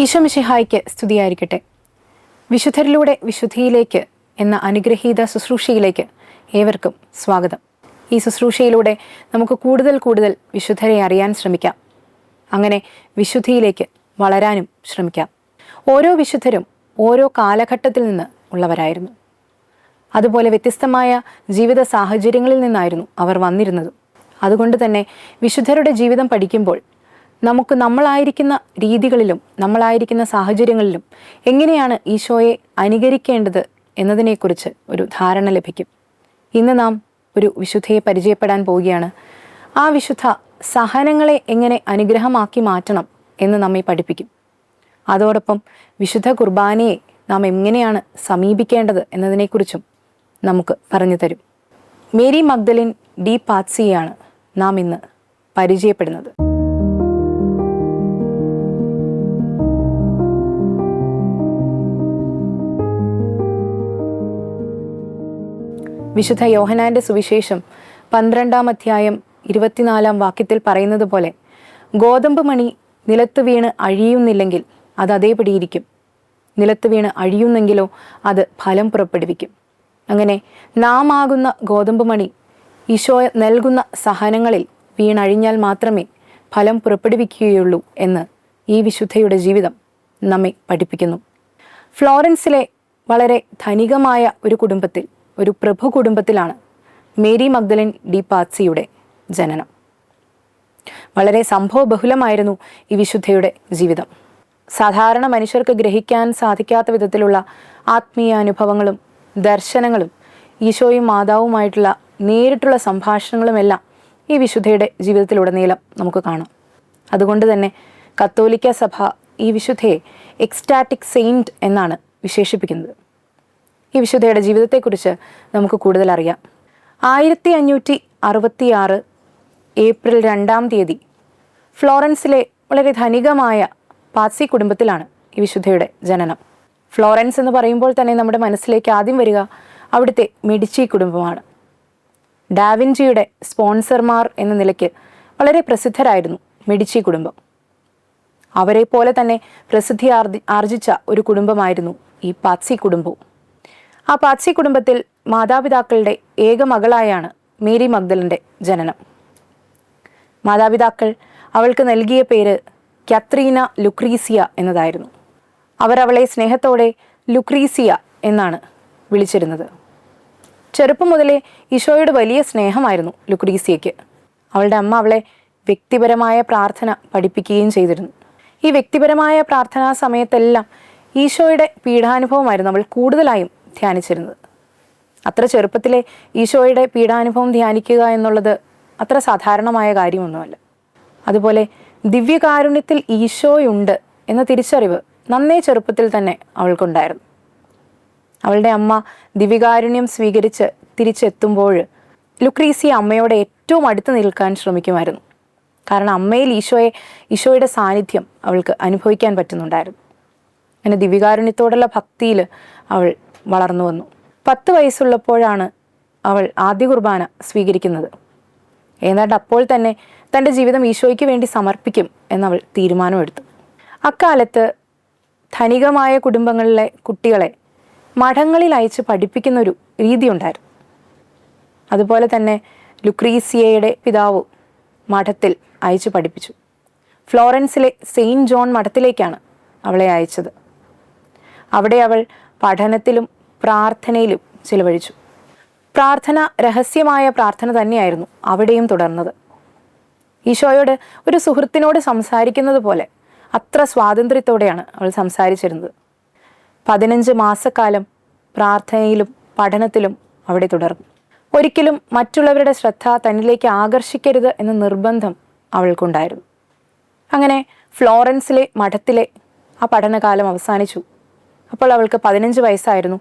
ഈശോമിഷിഹായ്ക്ക് സ്തുതിയായിരിക്കട്ടെ. വിശുദ്ധരിലൂടെ വിശുദ്ധിയിലേക്ക് എന്ന അനുഗ്രഹീത ശുശ്രൂഷയിലേക്ക് ഏവർക്കും സ്വാഗതം. ഈ ശുശ്രൂഷയിലൂടെ നമുക്ക് കൂടുതൽ കൂടുതൽ വിശുദ്ധരെ അറിയാൻ ശ്രമിക്കാം. അങ്ങനെ വിശുദ്ധിയിലേക്ക് വളരാനും ശ്രമിക്കാം. ഓരോ വിശുദ്ധരും ഓരോ കാലഘട്ടത്തിൽ നിന്ന് ഉള്ളവരായിരുന്നു. അതുപോലെ വ്യത്യസ്തമായ ജീവിത സാഹചര്യങ്ങളിൽ നിന്നായിരുന്നു അവർ വന്നിരുന്നത്. അതുകൊണ്ട് തന്നെ വിശുദ്ധരുടെ ജീവിതം പഠിക്കുമ്പോൾ നമുക്ക് നമ്മളായിരിക്കുന്ന രീതികളിലും നമ്മളായിരിക്കുന്ന സാഹചര്യങ്ങളിലും എങ്ങനെയാണ് ഈശോയെ അനുകരിക്കേണ്ടത് എന്നതിനെക്കുറിച്ച് ഒരു ധാരണ ലഭിക്കും. ഇന്ന് നാം ഒരു വിശുദ്ധയെ പരിചയപ്പെടാൻ പോവുകയാണ്. ആ വിശുദ്ധ സഹനങ്ങളെ എങ്ങനെ അനുഗ്രഹമാക്കി മാറ്റണം എന്ന് നമ്മെ പഠിപ്പിക്കും. അതോടൊപ്പം വിശുദ്ധ കുർബാനയെ നാം എങ്ങനെയാണ് സമീപിക്കേണ്ടത് എന്നതിനെക്കുറിച്ചും നമുക്ക് പറഞ്ഞു തരും. മേരി മഗ്ദലിൻ ഡി പാത്സിയാണ് നാം ഇന്ന് പരിചയപ്പെടുന്നത്. വിശുദ്ധ യോഹനാന്റെ സുവിശേഷം പന്ത്രണ്ടാം അധ്യായം ഇരുപത്തിനാലാം വാക്യത്തിൽ പറയുന്നത് പോലെ ഗോതമ്പ് മണി നിലത്ത് വീണ് അഴിയുന്നില്ലെങ്കിൽ അത് അതേപടിയിരിക്കും നിലത്ത് വീണ് അഴിയുന്നെങ്കിലോ അത് ഫലം പുറപ്പെടുവിക്കും. അങ്ങനെ നാം ആകുന്ന ഗോതമ്പ് മണി ഈശോ നൽകുന്ന സഹനങ്ങളിൽ വീണഴിഞ്ഞാൽ മാത്രമേ ഫലം പുറപ്പെടുവിക്കുകയുള്ളൂ എന്ന് ഈ വിശുദ്ധയുടെ ജീവിതം നമ്മെ പഠിപ്പിക്കുന്നു. ഫ്ലോറൻസിലെ വളരെ ധനികമായ ഒരു കുടുംബത്തിൽ ഒരു പ്രഭു കുടുംബത്തിലാണ്. മേരി മഗ്ദലിൻ ഡി പാത്സിയുടെ ജനനം. വളരെ സംഭവബഹുലമായിരുന്നു ഈ വിശുദ്ധയുടെ ജീവിതം. സാധാരണ മനുഷ്യർക്ക് ഗ്രഹിക്കാൻ സാധിക്കാത്ത വിധത്തിലുള്ള ആത്മീയ അനുഭവങ്ങളും ദർശനങ്ങളും ഈശോയും മാതാവുമായിട്ടുള്ള നേരിട്ടുള്ള സംഭാഷണങ്ങളുമെല്ലാം ഈ വിശുദ്ധയുടെ ജീവിതത്തിലുടനീളം നമുക്ക് കാണാം. അതുകൊണ്ട് തന്നെ കത്തോലിക്ക സഭ ഈ വിശുദ്ധയെ എക്സ്റ്റാറ്റിക് സെയിന്റ് എന്നാണ് വിശേഷിപ്പിക്കുന്നത്. ഈ വിശുദ്ധയുടെ ജീവിതത്തെക്കുറിച്ച് നമുക്ക് കൂടുതൽ അറിയാം ആയിരത്തി അഞ്ഞൂറ്റി അറുപത്തി ആറ് ഏപ്രിൽ രണ്ടാം തീയതി ഫ്ലോറൻസിലെ വളരെ ധനികമായ പാസി കുടുംബത്തിലാണ് ഈ വിശുദ്ധയുടെ ജനനം. ഫ്ലോറൻസ് എന്ന് പറയുമ്പോൾ തന്നെ നമ്മുടെ മനസ്സിലേക്ക് ആദ്യം വരിക അവിടുത്തെ മെഡിച്ചി കുടുംബമാണ്. ഡാവിൻജിയുടെ സ്പോൺസർമാർ എന്ന നിലയ്ക്ക് വളരെ പ്രസിദ്ധരായിരുന്നു മെഡിച്ചി കുടുംബം. അവരെ പോലെ തന്നെ പ്രസിദ്ധി ആർജി ആർജിച്ച ഒരു കുടുംബമായിരുന്നു ഈ പാത്സി കുടുംബവും. ആ പാത്സി കുടുംബത്തിൽ മാതാപിതാക്കളുടെ ഏക മകളായാണ് മേരി മഗ്ദലിന്റെ ജനനം. മാതാപിതാക്കൾ അവൾക്ക് നൽകിയ പേര് കത്രീന ലുക്രീസിയ എന്നതായിരുന്നു. അവർ അവളെ സ്നേഹത്തോടെ ലുക്രീസിയ എന്നാണ് വിളിച്ചിരുന്നത്. ചെറുപ്പം മുതലേ ഈശോയുടെ വലിയ സ്നേഹമായിരുന്നു ലുക്രീസിയയ്ക്ക്. അവളുടെ അമ്മ അവളെ വ്യക്തിപരമായ പ്രാർത്ഥന പഠിപ്പിക്കുകയും ചെയ്തിരുന്നു. ഈ വ്യക്തിപരമായ പ്രാർത്ഥനാ സമയത്തെല്ലാം ഈശോയുടെ പീഠാനുഭവമായിരുന്നു അവൾ കൂടുതലായും ധ്യാനിച്ചിരുന്നത്. അത്ര ചെറുപ്പത്തിലെ ഈശോയുടെ പീഡാനുഭവം ധ്യാനിക്കുക എന്നുള്ളത് അത്ര സാധാരണമായ കാര്യമൊന്നുമല്ല. അതുപോലെ ദിവ്യകാരുണ്യത്തിൽ ഈശോയുണ്ട് എന്ന തിരിച്ചറിവ് നന്നേ ചെറുപ്പത്തിൽ തന്നെ അവൾക്കുണ്ടായിരുന്നു. അവളുടെ അമ്മ ദിവ്യകാരുണ്യം സ്വീകരിച്ച് തിരിച്ചെത്തുമ്പോൾ ലുക്രീസിയ അമ്മയോട് ഏറ്റവും അടുത്ത് നിൽക്കാൻ ശ്രമിക്കുമായിരുന്നു. കാരണം അമ്മയിൽ ഈശോയെ ഈശോയുടെ സാന്നിധ്യം അവൾക്ക് അനുഭവിക്കാൻ പറ്റുന്നുണ്ടായിരുന്നു. അങ്ങനെ ദിവ്യകാരുണ്യത്തോടുള്ള ഭക്തിയിൽ അവൾ വളർന്നു വന്നു. പത്ത് വയസ്സുള്ളപ്പോഴാണ് അവൾ ആദ്യ കുർബാന സ്വീകരിക്കുന്നത്. ഏതാണ്ട് അപ്പോൾ തന്നെ തന്റെ ജീവിതം ഈശോയ്ക്ക് വേണ്ടി സമർപ്പിക്കും എന്നവൾ തീരുമാനമെടുത്തു. അക്കാലത്ത് ധനികമായ കുടുംബങ്ങളിലെ കുട്ടികളെ മഠങ്ങളിൽ അയച്ച് പഠിപ്പിക്കുന്നൊരു രീതി ഉണ്ടായിരുന്നു അതുപോലെ തന്നെ ലുക്രീസിയയുടെ പിതാവ് മഠത്തിൽ അയച്ച് പഠിപ്പിച്ചു. ഫ്ലോറൻസിലെ സെയിന്റ് ജോൺ മഠത്തിലേക്കാണ് അവളെ അയച്ചത്. അവിടെ അവൾ പഠനത്തിലും പ്രാർത്ഥനയിലും ചിലവഴിച്ചു. പ്രാർത്ഥന രഹസ്യമായ പ്രാർത്ഥന തന്നെയായിരുന്നു അവിടെയും തുടർന്നത്. ഈശോയോട് ഒരു സുഹൃത്തിനോട് സംസാരിക്കുന്നത് പോലെ അത്ര സ്വാതന്ത്ര്യത്തോടെയാണ് അവൾ സംസാരിച്ചിരുന്നത്. പതിനഞ്ച് മാസക്കാലം പ്രാർത്ഥനയിലും പഠനത്തിലും അവിടെ തുടർന്നു. ഒരിക്കലും മറ്റുള്ളവരുടെ ശ്രദ്ധ തന്നിലേക്ക് ആകർഷിക്കരുത് എന്ന നിർബന്ധം അവൾക്കുണ്ടായിരുന്നു. അങ്ങനെ ഫ്ലോറൻസിലെ മഠത്തിലെ ആ പഠനകാലം അവസാനിച്ചു. അപ്പോൾ അവൾക്ക് പതിനഞ്ച് വയസ്സായിരുന്നു.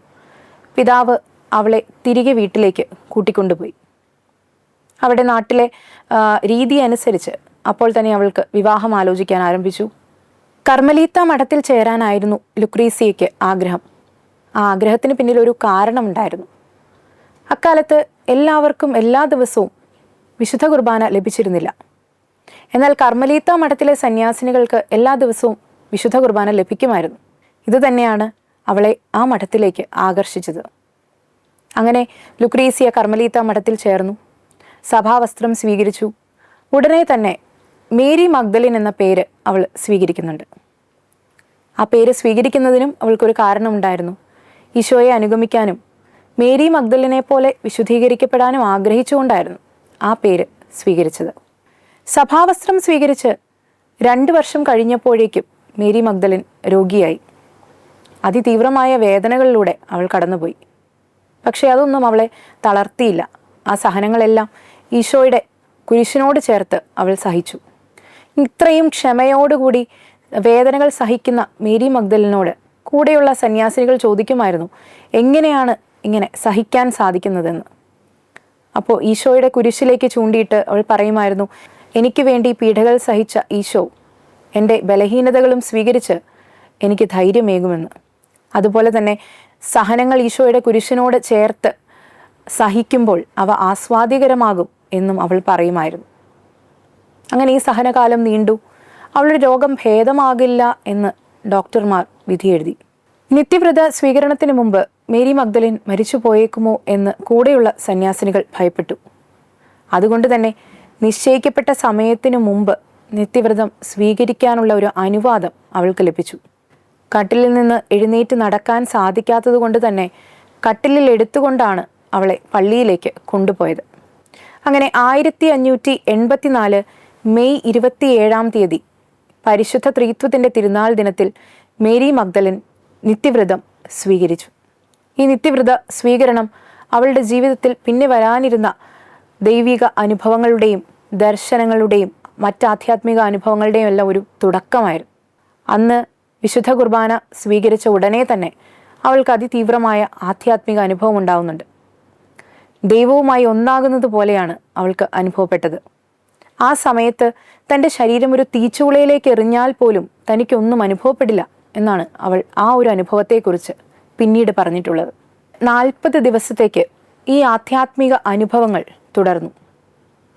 പിതാവ് അവളെ തിരികെ വീട്ടിലേക്ക് കൂട്ടിക്കൊണ്ടുപോയി. അവിടെ നാട്ടിലെ രീതി അനുസരിച്ച് അപ്പോൾ തന്നെ അവൾക്ക് വിവാഹം ആലോചിക്കാൻ ആരംഭിച്ചു. കർമ്മലീത്ത മഠത്തിൽ ചേരാനായിരുന്നു ലുക്രീസിയയ്ക്ക് ആഗ്രഹം. ആ ആഗ്രഹത്തിന് പിന്നിൽ ഒരു കാരണമുണ്ടായിരുന്നു. അക്കാലത്ത് എല്ലാവർക്കും എല്ലാ ദിവസവും വിശുദ്ധ കുർബാന ലഭിച്ചിരുന്നില്ല. എന്നാൽ കർമ്മലീത്ത മഠത്തിലെ സന്യാസിനികൾക്ക് എല്ലാ ദിവസവും വിശുദ്ധ കുർബാന ലഭിക്കുമായിരുന്നു. ഇത് തന്നെയാണ് അവളെ ആ മഠത്തിലേക്ക് ആകർഷിച്ചത്. അങ്ങനെ ലുക്രീസിയ കർമ്മലീത്ത മഠത്തിൽ ചേർന്നു. സഭാവസ്ത്രം സ്വീകരിച്ചു. ഉടനെ തന്നെ മേരി മഗ്ദലിൻ എന്ന പേര് അവൾ സ്വീകരിക്കുന്നുണ്ട്. ആ പേര് സ്വീകരിക്കുന്നതിനും അവൾക്കൊരു കാരണമുണ്ടായിരുന്നു. ഈശോയെ അനുഗമിക്കാനും മേരി മഗ്ദലിനെ പോലെ വിശുദ്ധീകരിക്കപ്പെടാനും ആഗ്രഹിച്ചുകൊണ്ടായിരുന്നു ആ പേര് സ്വീകരിച്ചത്. സഭാവസ്ത്രം സ്വീകരിച്ച് രണ്ട് വർഷം കഴിഞ്ഞപ്പോഴേക്കും മേരി മഗ്ദലിൻ രോഗിയായി. അതിതീവ്രമായ വേദനകളിലൂടെ അവൾ കടന്നുപോയി. പക്ഷേ അതൊന്നും അവളെ തളർത്തിയില്ല. ആ സഹനങ്ങളെല്ലാം ഈശോയുടെ കുരിശിനോട് ചേർത്ത് അവൾ സഹിച്ചു. ഇത്രയും ക്ഷമയോടുകൂടി വേദനകൾ സഹിക്കുന്ന മേരി മഗ്ദലിനോട് കൂടെയുള്ള സന്യാസിനികൾ ചോദിക്കുമായിരുന്നു എങ്ങനെയാണ് ഇങ്ങനെ സഹിക്കാൻ സാധിക്കുന്നതെന്ന്? അപ്പോൾ ഈശോയുടെ കുരിശിലേക്ക് ചൂണ്ടിയിട്ട് അവൾ പറയുമായിരുന്നു എനിക്ക് വേണ്ടി പീഡകൾ സഹിച്ച ഈശോ എന്റെ ബലഹീനതകളും സ്വീകരിച്ച് എനിക്ക് ധൈര്യമേകുമെന്ന്. അതുപോലെ തന്നെ സഹനങ്ങൾ ഈശോയുടെ കുരിശിനോട് ചേർത്ത് സഹിക്കുമ്പോൾ അവ ആസ്വാദികരമാകും എന്നും അവൾ പറയുമായിരുന്നു. അങ്ങനെ ഈ സഹനകാലം നീണ്ടു. അവളുടെ രോഗം ഭേദമാകില്ല എന്ന് ഡോക്ടർമാർ വിധിയെഴുതി. നിത്യവ്രത സ്വീകരണത്തിന് മുമ്പ് മേരി മഗ്ദലിൻ മരിച്ചു പോയേക്കുമോ എന്ന് കൂടെയുള്ള സന്യാസിനികൾ ഭയപ്പെട്ടു. അതുകൊണ്ട് തന്നെ നിശ്ചയിക്കപ്പെട്ട സമയത്തിനു മുമ്പ് നിത്യവ്രതം സ്വീകരിക്കാനുള്ള ഒരു അനുവാദം അവൾക്ക് ലഭിച്ചു. കട്ടിലിൽ നിന്ന് എഴുന്നേറ്റ് നടക്കാൻ സാധിക്കാത്തത് കൊണ്ട് തന്നെ കട്ടിലിൽ എടുത്തുകൊണ്ടാണ് അവളെ പള്ളിയിലേക്ക് കൊണ്ടുപോയത്. അങ്ങനെ ആയിരത്തി അഞ്ഞൂറ്റി എൺപത്തിനാല് മെയ് ഇരുപത്തിയേഴാം തീയതി പരിശുദ്ധ ത്രിത്വത്തിന്റെ തിരുനാൾ ദിനത്തിൽ മേരി മഗ്ദലൻ നിത്യവ്രതം സ്വീകരിച്ചു. ഈ നിത്യവ്രത സ്വീകരണം അവളുടെ ജീവിതത്തിൽ പിന്നെ വരാനിരുന്ന ദൈവിക അനുഭവങ്ങളുടെയും ദർശനങ്ങളുടെയും മറ്റ് ആധ്യാത്മിക അനുഭവങ്ങളുടെയും എല്ലാം ഒരു തുടക്കമായിരുന്നു. അന്ന് വിശുദ്ധ കുർബാന സ്വീകരിച്ച ഉടനെ തന്നെ അവൾക്ക് അതിതീവ്രമായ ആധ്യാത്മിക അനുഭവം ഉണ്ടാവുന്നുണ്ട്. ദൈവവുമായി ഒന്നാകുന്നത് പോലെയാണ് അവൾക്ക് അനുഭവപ്പെട്ടത്. ആ സമയത്ത് തന്റെ ശരീരം ഒരു തീച്ചുളയിലേക്ക് എറിഞ്ഞാൽ പോലും തനിക്കൊന്നും അനുഭവപ്പെടില്ല എന്നാണ് അവൾ ആ ഒരു അനുഭവത്തെക്കുറിച്ച് പിന്നീട് പറഞ്ഞിട്ടുള്ളത്. നാൽപ്പത് ദിവസത്തേക്ക് ഈ ആധ്യാത്മിക അനുഭവങ്ങൾ തുടർന്നു.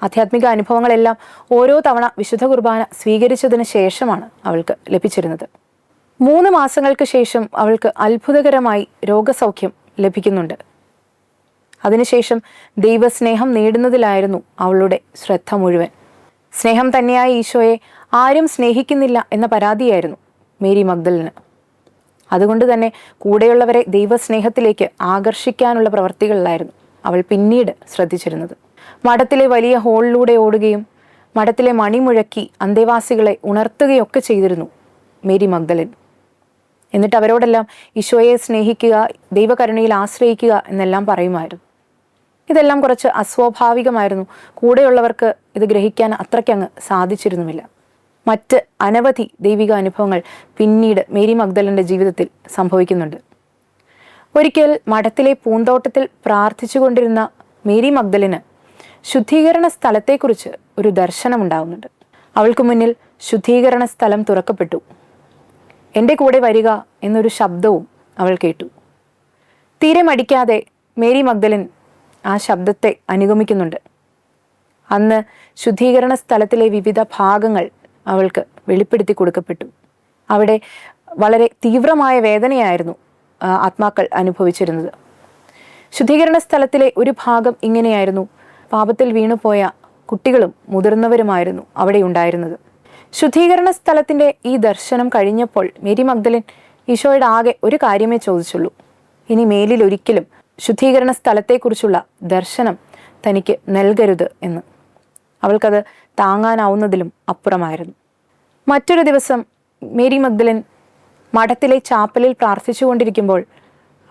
ആധ്യാത്മിക അനുഭവങ്ങളെല്ലാം ഓരോ തവണ വിശുദ്ധ കുർബാന സ്വീകരിച്ചതിന് ശേഷമാണ് അവൾക്ക് ലഭിച്ചിരുന്നത്. മൂന്ന് മാസങ്ങൾക്ക് ശേഷം അവൾക്ക് അത്ഭുതകരമായി രോഗസൗഖ്യം ലഭിക്കുന്നുണ്ട്. അതിനുശേഷം ദൈവസ്നേഹം നേടുന്നതിലായിരുന്നു അവളുടെ ശ്രദ്ധ മുഴുവൻ. സ്നേഹം തന്നെയായ ഈശോയെ ആരും സ്നേഹിക്കുന്നില്ല എന്ന പരാതിയായിരുന്നു മേരി മഗ്ദലിന്. അതുകൊണ്ട് തന്നെ കൂടെയുള്ളവരെ ദൈവസ്നേഹത്തിലേക്ക് ആകർഷിക്കാനുള്ള പ്രവർത്തികളിലായിരുന്നു അവൾ പിന്നീട് ശ്രദ്ധിച്ചിരുന്നത്. മഠത്തിലെ വലിയ ഹോളിലൂടെ ഓടുകയും മഠത്തിലെ മണി മുഴക്കി അന്തേവാസികളെ ഉണർത്തുകയൊക്കെ ചെയ്തിരുന്നു മേരി മഗ്ദലിൻ. എന്നിട്ട് അവരോടെല്ലാം ഈശോയെ സ്നേഹിക്കുക ദൈവകരുണയിൽ ആശ്രയിക്കുക എന്നെല്ലാം പറയുമായിരുന്നു. ഇതെല്ലാം കുറച്ച് അസ്വാഭാവികമായിരുന്നു. കൂടെയുള്ളവർക്ക് ഇത് ഗ്രഹിക്കാൻ അത്രയ്ക്കങ്ങ് സാധിച്ചിരുന്നുമില്ല. മറ്റ് അനവധി ദൈവിക അനുഭവങ്ങൾ പിന്നീട് മേരി മഗ്ദലന്റെ ജീവിതത്തിൽ സംഭവിക്കുന്നുണ്ട്. ഒരിക്കൽ മഠത്തിലെ പൂന്തോട്ടത്തിൽ പ്രാർത്ഥിച്ചുകൊണ്ടിരുന്ന മേരി മഗ്ദലിന് ശുദ്ധീകരണ സ്ഥലത്തെക്കുറിച്ച് ഒരു ദർശനമുണ്ടാകുന്നുണ്ട് അവൾക്ക് മുന്നിൽ ശുദ്ധീകരണ സ്ഥലം തുറക്കപ്പെട്ടു. എന്റെ കൂടെ വരിക എന്നൊരു ശബ്ദവും അവൾ കേട്ടു. തീരെ മടിക്കാതെ മേരി മഗ്ദലിൻ ആ ശബ്ദത്തെ അനുഗമിക്കുന്നുണ്ട്. അന്ന് ശുദ്ധീകരണ സ്ഥലത്തിലെ വിവിധ ഭാഗങ്ങൾ അവൾക്ക് വെളിപ്പെടുത്തി കൊടുക്കപ്പെട്ടു. അവിടെ വളരെ തീവ്രമായ വേദനയായിരുന്നു ആത്മാക്കൾ അനുഭവിച്ചിരുന്നത്. ശുദ്ധീകരണ സ്ഥലത്തിലെ ഒരു ഭാഗം ഇങ്ങനെയായിരുന്നു. പാപത്തിൽ വീണുപോയ കുട്ടികളും മുതിർന്നവരുമായിരുന്നു അവിടെ ഉണ്ടായിരുന്നത്. ശുദ്ധീകരണ സ്ഥലത്തിന്റെ ഈ ദർശനം കഴിഞ്ഞപ്പോൾ മേരി മഗ്ദലിൻ ഈശോയുടെ ആകെ ഒരു കാര്യമേ ചോദിച്ചുള്ളൂ. ഇനി മേലിൽ ഒരിക്കലും ശുദ്ധീകരണ സ്ഥലത്തെക്കുറിച്ചുള്ള ദർശനം തനിക്ക് നൽകരുത് എന്ന്. അവൾക്കത് താങ്ങാനാവുന്നതിലും അപ്പുറമായിരുന്നു. മറ്റൊരു ദിവസം മേരി മഗ്ദലൻ മഠത്തിലെ ചാപ്പലിൽ പ്രാർത്ഥിച്ചുകൊണ്ടിരിക്കുമ്പോൾ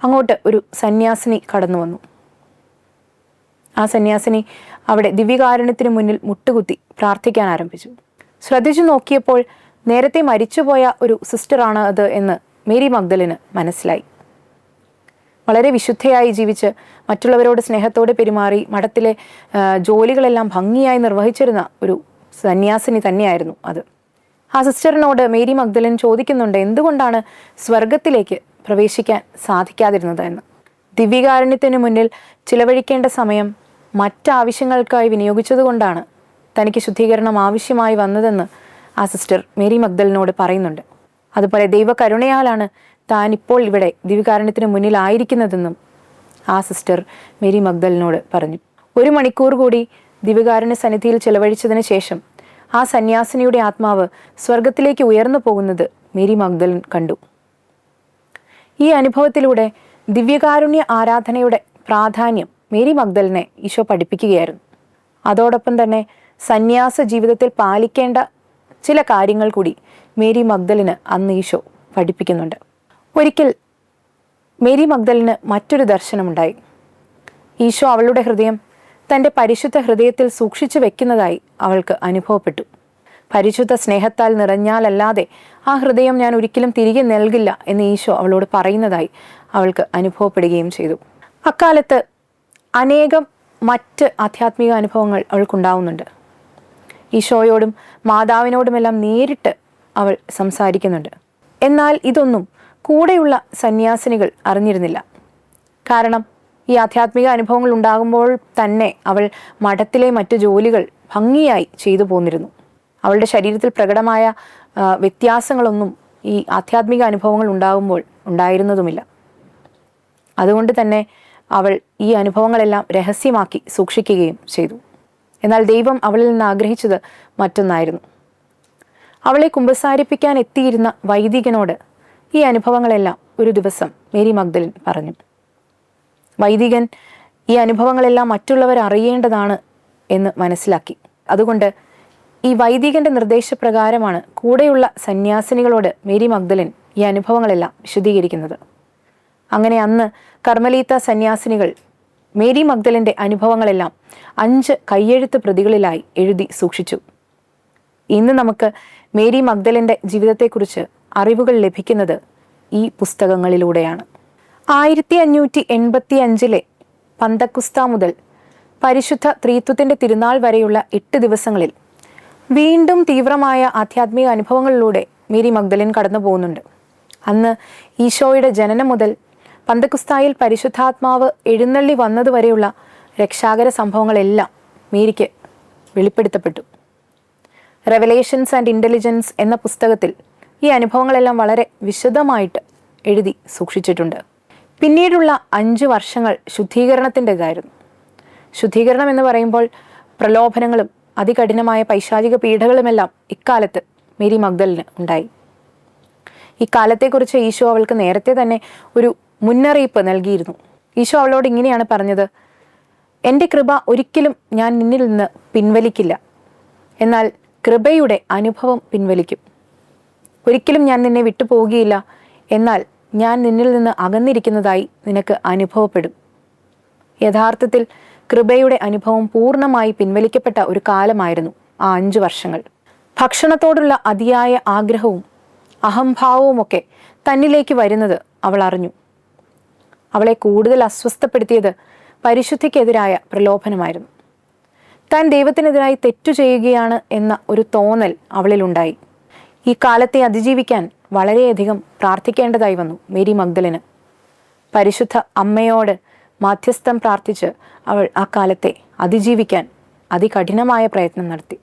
അങ്ങോട്ട് ഒരു സന്യാസിനി കടന്നു വന്നു. ആ സന്യാസിനി അവിടെ ദിവ്യകാരുണ്യത്തിന് മുന്നിൽ മുട്ടുകുത്തി പ്രാർത്ഥിക്കാൻ ആരംഭിച്ചു. ശ്രദ്ധിച്ചു നോക്കിയപ്പോൾ നേരത്തെ മരിച്ചുപോയ ഒരു സിസ്റ്ററാണ് അത് എന്ന് മേരി മഗ്ദലിന് മനസ്സിലായി. വളരെ വിശുദ്ധയായി ജീവിച്ച് മറ്റുള്ളവരോട് സ്നേഹത്തോടെ പെരുമാറി മഠത്തിലെ ജോലികളെല്ലാം ഭംഗിയായി നിർവഹിച്ചിരുന്ന ഒരു സന്യാസിനി തന്നെയായിരുന്നു അത്. ആ സിസ്റ്ററിനോട് മേരി മഗ്ദലൻ ചോദിക്കുന്നുണ്ട് എന്തുകൊണ്ടാണ് സ്വർഗത്തിലേക്ക് പ്രവേശിക്കാൻ സാധിക്കാതിരുന്നത് എന്ന്? ദിവ്യകാരുണ്യത്തിന് മുന്നിൽ ചിലവഴിക്കേണ്ട സമയം മറ്റാവശ്യങ്ങൾക്കായി വിനിയോഗിച്ചതുകൊണ്ടാണ് തനിക്ക് ശുദ്ധീകരണം ആവശ്യമായി വന്നതെന്ന് ആ സിസ്റ്റർ മേരി മഗ്ദലിനോട് പറയുന്നുണ്ട്. അതുപോലെ ദൈവകരുണയാലാണ് താൻ ഇപ്പോൾ ഇവിടെ ദിവ്യകാരണത്തിന് മുന്നിലായിരിക്കുന്നതെന്നും ആ സിസ്റ്റർ മേരി മഗ്ദലിനോട് പറഞ്ഞു. ഒരു മണിക്കൂർ കൂടി ദിവ്യകാരുണ്യ സന്നിധിയിൽ ചെലവഴിച്ചതിന് ശേഷം ആ സന്യാസിനിയുടെ ആത്മാവ് സ്വർഗത്തിലേക്ക് ഉയർന്നു പോകുന്നത് മേരി മഗ്ദലൻ കണ്ടു. ഈ അനുഭവത്തിലൂടെ ദിവ്യകാരുണ്യ ആരാധനയുടെ പ്രാധാന്യം മേരി മഗ്ദലിനെ ഈശോ പഠിപ്പിക്കുകയായിരുന്നു. അതോടൊപ്പം തന്നെ സന്യാസ ജീവിതത്തിൽ പാലിക്കേണ്ട ചില കാര്യങ്ങൾ കൂടി മേരി മഗ്ദലിന് അന്ന് ഈശോ പഠിപ്പിക്കുന്നുണ്ട്. ഒരിക്കൽ മേരി മഗ്ദലിന് മറ്റൊരു ദർശനമുണ്ടായി. ഈശോ അവളുടെ ഹൃദയം തന്റെ പരിശുദ്ധ ഹൃദയത്തിൽ സൂക്ഷിച്ചു വെക്കുന്നതായി അവൾക്ക് അനുഭവപ്പെട്ടു. പരിശുദ്ധ സ്നേഹത്താൽ നിറഞ്ഞാലല്ലാതെ ആ ഹൃദയം ഞാൻ ഒരിക്കലും തിരികെ നൽകില്ല എന്ന് ഈശോ അവളോട് പറയുന്നതായി അവൾക്ക് അനുഭവപ്പെടുകയും ചെയ്തു. അക്കാലത്ത് അനേകം മറ്റ് ആധ്യാത്മിക അനുഭവങ്ങൾ അവൾക്കുണ്ടാവുന്നുണ്ട്. ഈശോയോടും മാതാവിനോടുമെല്ലാം നേരിട്ട് അവൾ സംസാരിക്കുന്നുണ്ട്. എന്നാൽ ഇതൊന്നും കൂടെയുള്ള സന്യാസിനികൾ അറിഞ്ഞിരുന്നില്ല. കാരണം ഈ ആധ്യാത്മിക അനുഭവങ്ങൾ ഉണ്ടാകുമ്പോൾ തന്നെ അവൾ മഠത്തിലെ മറ്റു ജോലികൾ ഭംഗിയായി ചെയ്തു പോന്നിരുന്നു. അവളുടെ ശരീരത്തിൽ പ്രകടമായ വ്യത്യാസങ്ങളൊന്നും ഈ ആധ്യാത്മിക അനുഭവങ്ങൾ ഉണ്ടാകുമ്പോൾ ഉണ്ടായിരുന്നതുമില്ല. അതുകൊണ്ട് തന്നെ അവൾ ഈ അനുഭവങ്ങളെല്ലാം രഹസ്യമാക്കി സൂക്ഷിക്കുകയും ചെയ്തു. എന്നാൽ ദൈവം അവളിൽ നിന്ന് ആഗ്രഹിച്ചത് മറ്റൊന്നായിരുന്നു. അവളെ കുമ്പസാരിപ്പിക്കാൻ എത്തിയിരുന്ന വൈദികനോട് ഈ അനുഭവങ്ങളെല്ലാം ഒരു ദിവസം മേരി മഗ്ദലിൻ പറഞ്ഞു. വൈദികൻ ഈ അനുഭവങ്ങളെല്ലാം മറ്റുള്ളവർ അറിയേണ്ടതാണ് എന്ന് മനസ്സിലാക്കി. അതുകൊണ്ട് ഈ വൈദികന്റെ നിർദ്ദേശപ്രകാരമാണ് കൂടെയുള്ള സന്യാസിനികളോട് മേരി മഗ്ദലിൻ ഈ അനുഭവങ്ങളെല്ലാം വിശദീകരിക്കുന്നത്. അങ്ങനെ അന്ന് കർമ്മലീത്ത സന്യാസിനികൾ മേരി മഗ്ദലിന്റെ അനുഭവങ്ങളെല്ലാം അഞ്ച് കയ്യെഴുത്ത് പ്രതികളിലായി എഴുതി സൂക്ഷിച്ചു. ഇന്ന് നമുക്ക് മേരി മഗ്ദലിന്റെ ജീവിതത്തെക്കുറിച്ച് അറിവുകൾ ലഭിക്കുന്നത് ഈ പുസ്തകങ്ങളിലൂടെയാണ്. ആയിരത്തി അഞ്ഞൂറ്റി എൺപത്തി അഞ്ചിലെ പന്തക്കുസ്ത മുതൽ പരിശുദ്ധ ത്രീത്വത്തിന്റെ തിരുനാൾ വരെയുള്ള എട്ട് ദിവസങ്ങളിൽ വീണ്ടും തീവ്രമായ ആധ്യാത്മിക അനുഭവങ്ങളിലൂടെ മേരി മഗ്ദലിൻ കടന്നു പോകുന്നുണ്ട് അന്ന് ഈശോയുടെ ജനനം മുതൽ പന്തക്കുസ്തായിൽ പരിശുദ്ധാത്മാവ് എഴുന്നള്ളി വന്നതുവരെയുള്ള രക്ഷാകര സംഭവങ്ങളെല്ലാം മീരിക്ക് വെളിപ്പെടുത്തപ്പെട്ടു. റെവലേഷൻസ് ആൻഡ് ഇന്റലിജൻസ് എന്ന പുസ്തകത്തിൽ ഈ അനുഭവങ്ങളെല്ലാം വളരെ വിശദമായിട്ട് എഴുതി സൂക്ഷിച്ചിട്ടുണ്ട്. പിന്നീടുള്ള അഞ്ച് വർഷങ്ങൾ ശുദ്ധീകരണത്തിന്റെതായിരുന്നു ശുദ്ധീകരണം എന്ന് പറയുമ്പോൾ പ്രലോഭനങ്ങളും അതികഠിനമായ പൈശാചിക പീഡകളുമെല്ലാം ഇക്കാലത്ത് മേരി മഗ്ദലിന് ഉണ്ടായി. ഈ കാലത്തെക്കുറിച്ച് ഈശോ അവൾക്ക് നേരത്തെ തന്നെ ഒരു മുന്നറിയിപ്പ് നൽകിയിരുന്നു. ഈശോ അവളോട് ഇങ്ങനെയാണ് പറഞ്ഞത്. എന്റെ കൃപ ഒരിക്കലും ഞാൻ നിന്നിൽ നിന്ന് പിൻവലിക്കില്ല. എന്നാൽ കൃപയുടെ അനുഭവം പിൻവലിക്കും. ഒരിക്കലും ഞാൻ നിന്നെ വിട്ടുപോകുകയില്ല എന്നാൽ ഞാൻ നിന്നിൽ നിന്ന് അകന്നിരിക്കുന്നതായി നിനക്ക് അനുഭവപ്പെടും. യഥാർത്ഥത്തിൽ കൃപയുടെ അനുഭവം പൂർണമായി പിൻവലിക്കപ്പെട്ട ഒരു കാലമായിരുന്നു ആ അഞ്ചു വർഷങ്ങൾ. ഭക്ഷണത്തോടുള്ള അതിയായ ആഗ്രഹവും അഹംഭാവവുമൊക്കെ തന്നിലേക്ക് വരുന്നത് അവൾ അറിഞ്ഞു. അവളെ കൂടുതൽ അസ്വസ്ഥപ്പെടുത്തിയത് പരിശുദ്ധിക്കെതിരായ പ്രലോഭനമായിരുന്നു. താൻ ദൈവത്തിനെതിരായി തെറ്റു ചെയ്യുകയാണ് എന്ന ഒരു തോന്നൽ അവളിലുണ്ടായി. ഈ കാലത്തെ അതിജീവിക്കാൻ വളരെയധികം പ്രാർത്ഥിക്കേണ്ടതായി വന്നു മേരി മഗ്ദലിന്. പരിശുദ്ധ അമ്മയോട് മാധ്യസ്ഥം പ്രാർത്ഥിച്ച് അവൾ ആ കാലത്തെ അതിജീവിക്കാൻ അതികഠിനമായ പ്രയത്നം നടത്തി.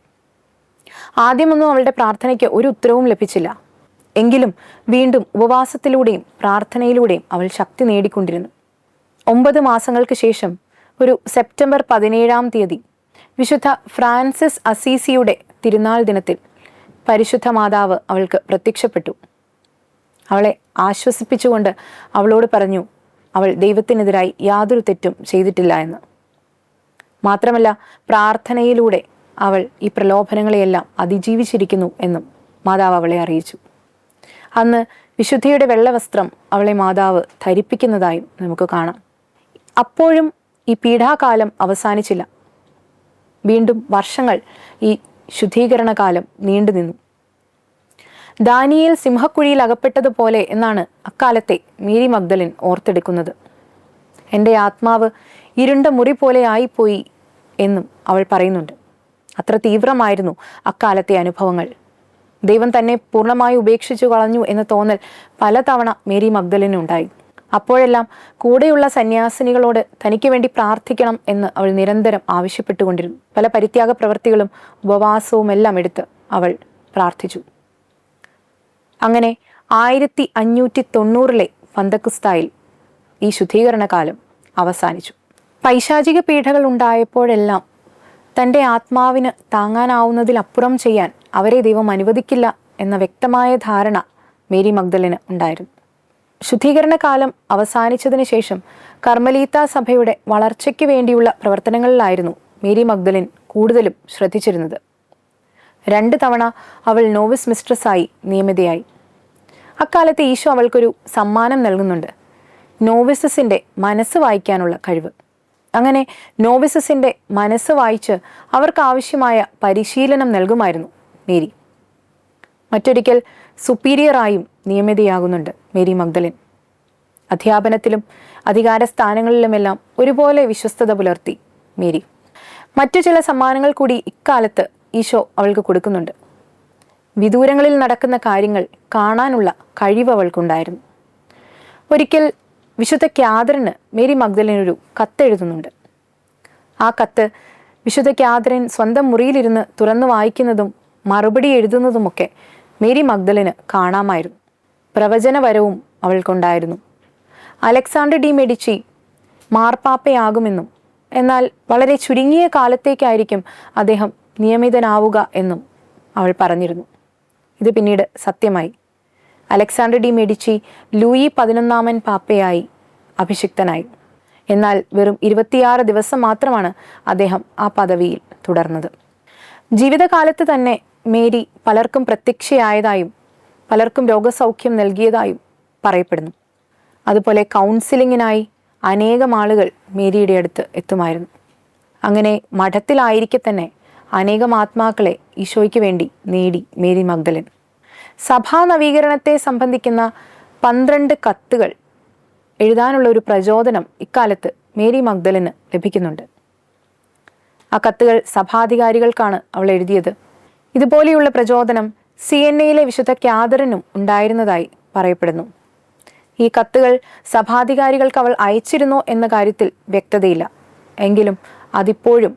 ആദ്യമൊന്നും അവളുടെ പ്രാർത്ഥനയ്ക്ക് ഒരു ഉത്തരവും ലഭിച്ചില്ല. എങ്കിലും വീണ്ടും ഉപവാസത്തിലൂടെയും പ്രാർത്ഥനയിലൂടെയും അവൾ ശക്തി നേടിക്കൊണ്ടിരുന്നു. ഒമ്പത് മാസങ്ങൾക്ക് ശേഷം ഒരു സെപ്റ്റംബർ പതിനേഴാം തീയതി വിശുദ്ധ ഫ്രാൻസിസ് അസീസിയുടെ തിരുനാൾ ദിനത്തിൽ പരിശുദ്ധ മാതാവ് അവൾക്ക് പ്രത്യക്ഷപ്പെട്ടു. അവളെ ആശ്വസിപ്പിച്ചുകൊണ്ട് അവളോട് പറഞ്ഞു അവൾ ദൈവത്തിനെതിരായി യാതൊരു തെറ്റും ചെയ്തിട്ടില്ല എന്ന്. മാത്രമല്ല പ്രാർത്ഥനയിലൂടെ അവൾ ഈ പ്രലോഭനങ്ങളെയെല്ലാം അതിജീവിച്ചിരിക്കുന്നു എന്നും മാതാവ് അവളെ അറിയിച്ചു. അന്ന് വിശുദ്ധിയുടെ വെള്ളവസ്ത്രം അവളെ മാതാവ് ധരിപ്പിക്കുന്നതായും നമുക്ക് കാണാം. അപ്പോഴും ഈ പീഡാകാലം അവസാനിച്ചില്ല. വീണ്ടും വർഷങ്ങൾ ഈ ശുദ്ധീകരണ കാലം നീണ്ടു നിന്നു. ദാനിയേൽ സിംഹക്കുഴിയിൽ അകപ്പെട്ടതുപോലെ എന്നാണ് അക്കാലത്തെ മീരി മഗ്ദലിൻ ഓർത്തെടുക്കുന്നത്. എന്റെ ആത്മാവ് ഇരുണ്ട മുറി പോലെ ആയിപ്പോയി എന്നും അവൾ പറയുന്നുണ്ട്. അത്ര തീവ്രമായിരുന്നു അക്കാലത്തെ അനുഭവങ്ങൾ. ദൈവം തന്നെ പൂർണമായി ഉപേക്ഷിച്ചു കളഞ്ഞു എന്ന് തോന്നൽ പലതവണ മേരി മഗ്ദലിനുണ്ടായി അപ്പോഴെല്ലാം കൂടെയുള്ള സന്യാസിനികളോട് തനിക്ക് വേണ്ടി പ്രാർത്ഥിക്കണം എന്ന് അവൾ നിരന്തരം ആവശ്യപ്പെട്ടുകൊണ്ടിരുന്നു. പല പരിത്യാഗ പ്രവൃത്തികളും ഉപവാസവും എല്ലാം എടുത്ത് അവൾ പ്രാർത്ഥിച്ചു. അങ്ങനെ ആയിരത്തി അഞ്ഞൂറ്റി തൊണ്ണൂറിലെ പന്തക്കുസ്തായിൽ ഈ ശുദ്ധീകരണ കാലം അവസാനിച്ചു. പൈശാചിക പീഠകൾ ഉണ്ടായപ്പോഴെല്ലാം തന്റെ ആത്മാവിന് താങ്ങാനാവുന്നതിലപ്പുറം ചെയ്യാൻ അവരെ ദൈവം അനുവദിക്കില്ല എന്ന വ്യക്തമായ ധാരണ മേരി മഗ്ദലിന് ഉണ്ടായിരുന്നു. ശുദ്ധീകരണ കാലം അവസാനിച്ചതിന് ശേഷം കർമ്മലീത്ത സഭയുടെ വളർച്ചയ്ക്ക് വേണ്ടിയുള്ള പ്രവർത്തനങ്ങളിലായിരുന്നു മേരി മഗ്ദലിൻ കൂടുതലും ശ്രദ്ധിച്ചിരുന്നത്. രണ്ട് തവണ അവൾ നോവിസ് മിസ്ട്രസ്സായി നിയമിതയായി. അക്കാലത്ത് ഈശോ അവൾക്കൊരു സമ്മാനം നൽകുന്നുണ്ട്. നോവിസസിന്റെ മനസ്സ് വായിക്കാനുള്ള കഴിവ്. അങ്ങനെ നോവിസസിന്റെ മനസ്സ് വായിച്ച് അവർക്ക് ആവശ്യമായ പരിശീലനം നൽകുമായിരുന്നു. മേരി. മറ്റൊരിക്കൽ സുപ്പീരിയറായും നിയമിതയാകുന്നുണ്ട് മേരി മഗ്ദലിൻ. അധ്യാപനത്തിലും അധികാര സ്ഥാനങ്ങളിലുമെല്ലാം ഒരുപോലെ വിശ്വസ്തത പുലർത്തി മേരി. മറ്റു ചില സമ്മാനങ്ങൾ കൂടി ഇക്കാലത്ത് ഈശോ അവൾക്ക് കൊടുക്കുന്നുണ്ട്. വിദൂരങ്ങളിൽ നടക്കുന്ന കാര്യങ്ങൾ കാണാനുള്ള കഴിവ് അവൾക്കുണ്ടായിരുന്നു. ഒരിക്കൽ വിശുദ്ധ ക്യാദറിന് മേരി മഗ്ദലിനൊരു കത്തെഴുതുന്നുണ്ട് ആ കത്ത് വിശുദ്ധ ക്യാദറിൻ സ്വന്തം മുറിയിലിരുന്ന് തുറന്നു വായിക്കുന്നതും മറുപടി എഴുതുന്നതുമൊക്കെ മേരി മഗ്ദലിന് കാണാമായിരുന്നു. പ്രവചനവരവും അവൾക്കുണ്ടായിരുന്നു. അലക്സാണ്ടർ ഡി മെഡിച്ചി മാർപ്പാപ്പയാകുമെന്നും എന്നാൽ വളരെ ചുരുങ്ങിയ കാലത്തേക്കായിരിക്കും അദ്ദേഹം നിയമിതനാവുക എന്നും അവൾ പറഞ്ഞിരുന്നു. ഇത് പിന്നീട് സത്യമായി. അലക്സാണ്ടർ ഡി മെഡിച്ചി ലൂയി പതിനൊന്നാമൻ പാപ്പയായി അഭിഷിക്തനായി. എന്നാൽ വെറും ഇരുപത്തിയാറ് ദിവസം മാത്രമാണ് അദ്ദേഹം ആ പദവിയിൽ തുടർന്നത്. ജീവിതകാലത്ത് തന്നെ മേരി പലർക്കും പ്രത്യക്ഷയായതായും പലർക്കും രോഗസൗഖ്യം നൽകിയതായും പറയപ്പെടുന്നു. അതുപോലെ കൗൺസിലിങ്ങിനായി അനേകം ആളുകൾ മേരിയുടെ അടുത്ത് എത്തുമായിരുന്നു. അങ്ങനെ മഠത്തിലായിരിക്കെ തന്നെ അനേകം ആത്മാക്കളെ ഈശോയ്ക്ക് വേണ്ടി നേടി മേരി മഗ്ദലൻ. സഭാ നവീകരണത്തെ സംബന്ധിക്കുന്ന പന്ത്രണ്ട് കത്തുകൾ എഴുതാനുള്ള ഒരു പ്രചോദനം ഇക്കാലത്ത് മേരി മഗ്ദലന് ലഭിക്കുന്നുണ്ട്. ആ കത്തുകൾ സഭാധികാരികൾക്കാണ് അവൾ എഴുതിയത്. ഇതുപോലെയുള്ള പ്രചോദനം സി എൻ എയിലെ വിശുദ്ധ ക്യാദറിനും ഉണ്ടായിരുന്നതായി പറയപ്പെടുന്നു. ഈ കത്തുകൾ സഭാധികാരികൾക്ക് അവൾ അയച്ചിരുന്നോ എന്ന കാര്യത്തിൽ വ്യക്തതയില്ല. എങ്കിലും അതിപ്പോഴും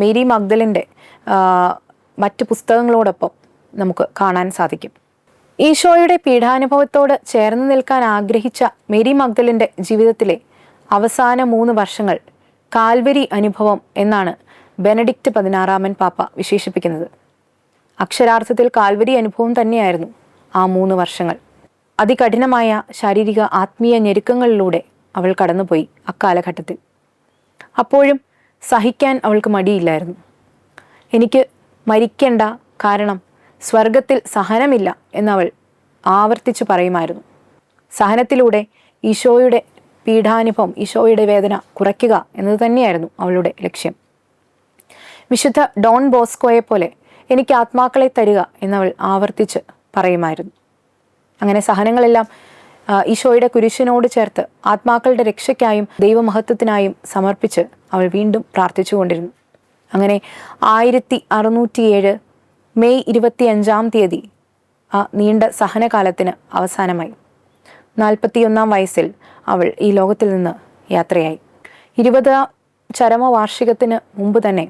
മേരി മഗ്ദലിന്റെ മറ്റ് പുസ്തകങ്ങളോടൊപ്പം നമുക്ക് കാണാൻ സാധിക്കും. ഈശോയുടെ പീഠാനുഭവത്തോട് ചേർന്ന് നിൽക്കാൻ ആഗ്രഹിച്ച മേരി മഗ്ദലിന്റെ ജീവിതത്തിലെ അവസാന മൂന്ന് വർഷങ്ങൾ കാൽവരി അനുഭവം എന്നാണ് ബെനഡിക്റ്റ് പതിനാറാമൻ പാപ്പ വിശേഷിപ്പിക്കുന്നത്. അക്ഷരാർത്ഥത്തിൽ കാൽവരി അനുഭവം തന്നെയായിരുന്നു ആ മൂന്ന് വർഷങ്ങൾ. അതികഠിനമായ ശാരീരിക ആത്മീയ ഞെരുക്കങ്ങളിലൂടെ അവൾ കടന്നുപോയി അക്കാലഘട്ടത്തിൽ. അപ്പോഴും സഹിക്കാൻ അവൾക്ക് മടിയില്ലായിരുന്നു. എനിക്ക് മരിക്കേണ്ട കാരണം സ്വർഗത്തിൽ സഹനമില്ല എന്നവൾ ആവർത്തിച്ചു പറയുമായിരുന്നു. സഹനത്തിലൂടെ ഈശോയുടെ പീഠാനുഭവം ഈശോയുടെ വേദന കുറയ്ക്കുക എന്നത് തന്നെയായിരുന്നു അവളുടെ ലക്ഷ്യം. വിശുദ്ധ ഡോൺ ബോസ്കോയെ പോലെ എനിക്ക് ആത്മാക്കളെ തരിക എന്നവൾ ആവർത്തിച്ച് പറയുമായിരുന്നു. അങ്ങനെ സഹനങ്ങളെല്ലാം ഈശോയുടെ കുരിശിനോട് ചേർത്ത് ആത്മാക്കളുടെ രക്ഷയ്ക്കായും ദൈവമഹത്വത്തിനായും സമർപ്പിച്ച് അവൾ വീണ്ടും പ്രാർത്ഥിച്ചുകൊണ്ടിരുന്നു അങ്ങനെ ആയിരത്തി അറുന്നൂറ്റിയേഴ് മെയ് ഇരുപത്തി അഞ്ചാം തീയതി ആ നീണ്ട സഹനകാലത്തിന് അവസാനമായി. നാൽപ്പത്തിയൊന്നാം വയസ്സിൽ അവൾ ഈ ലോകത്തിൽ നിന്ന് യാത്രയായി. ഇരുപത് ചരമവാർഷികത്തിന് മുമ്പ് തന്നെ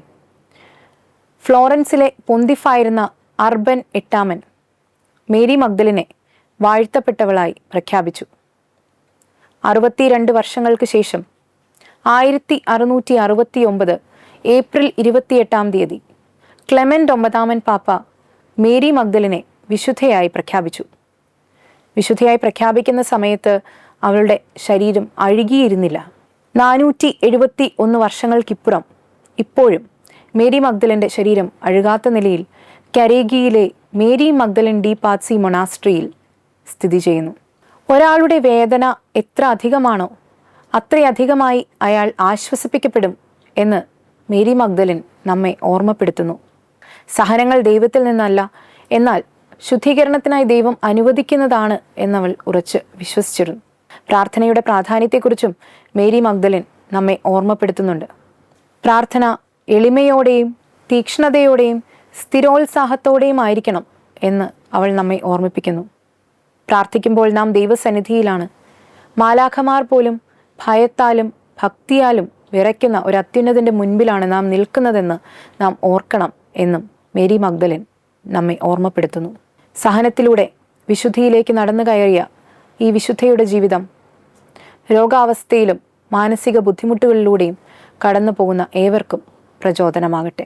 ഫ്ലോറൻസിലെ പൊന്തിഫായിരുന്ന അർബൻ എട്ടാമൻ മേരി മഗ്ദലിനെ വാഴ്ത്തപ്പെട്ടവളായി പ്രഖ്യാപിച്ചു. അറുപത്തിരണ്ട് വർഷങ്ങൾക്ക് ശേഷം ആയിരത്തി അറുന്നൂറ്റി അറുപത്തി ഒമ്പത് ഏപ്രിൽ ഇരുപത്തിയെട്ടാം തീയതി ക്ലെമന്റ് ഒമ്പതാമൻ പാപ്പ മേരി മഗ്ദലിനെ വിശുദ്ധയായി പ്രഖ്യാപിച്ചു. വിശുദ്ധയായി പ്രഖ്യാപിക്കുന്ന സമയത്ത് അവളുടെ ശരീരം അഴുകിയിരുന്നില്ല. നാനൂറ്റി എഴുപത്തി ഒന്ന് വർഷങ്ങൾക്കിപ്പുറം ഇപ്പോഴും മേരി മഗ്ദലന്റെ ശരീരം അഴുകാത്ത നിലയിൽ കരേഗിയിലെ മേരി മഗ്ദലൻ ഡി പാത്സി മൊണാസ്ട്രിയിൽ സ്ഥിതി ചെയ്യുന്നു. ഒരാളുടെ വേദന എത്ര അധികമാണോ അത്രയധികമായി അയാൾ ആശ്വസിപ്പിക്കപ്പെടും എന്ന് മേരി മഗ്ദലിൻ നമ്മെ ഓർമ്മപ്പെടുത്തുന്നു. സഹനങ്ങൾ ദൈവത്തിൽ നിന്നല്ല എന്നാൽ ശുദ്ധീകരണത്തിനായി ദൈവം അനുവദിക്കുന്നതാണ് എന്നവൾ ഉറച്ച് വിശ്വസിച്ചിരുന്നു. പ്രാർത്ഥനയുടെ പ്രാധാന്യത്തെക്കുറിച്ചും മേരി മഗ്ദലിൻ നമ്മെ ഓർമ്മപ്പെടുത്തുന്നുണ്ട്. പ്രാർത്ഥന എളിമയോടെയും തീക്ഷ്ണതയോടെയും സ്ഥിരോത്സാഹത്തോടെയും ആയിരിക്കണം എന്ന് അവൾ നമ്മെ ഓർമ്മിപ്പിക്കുന്നു. പ്രാർത്ഥിക്കുമ്പോൾ നാം ദൈവസന്നിധിയിലാണ്. മാലാഖമാർ പോലും ഭയത്താലും ഭക്തിയാലും വിറയ്ക്കുന്ന ഒരു അത്യുന്നതിന്റെ മുൻപിലാണ് നാം നിൽക്കുന്നതെന്ന് നാം ഓർക്കണം എന്നും മേരി മഗ്ദലൻ നമ്മെ ഓർമ്മപ്പെടുത്തുന്നു. സഹനത്തിലൂടെ വിശുദ്ധിയിലേക്ക് നടന്നു കയറിയ ഈ വിശുദ്ധയുടെ ജീവിതം രോഗാവസ്ഥയിലും മാനസിക ബുദ്ധിമുട്ടുകളിലൂടെയും കടന്നു പോകുന്ന ഏവർക്കും പ്രചോദനമാകട്ടെ.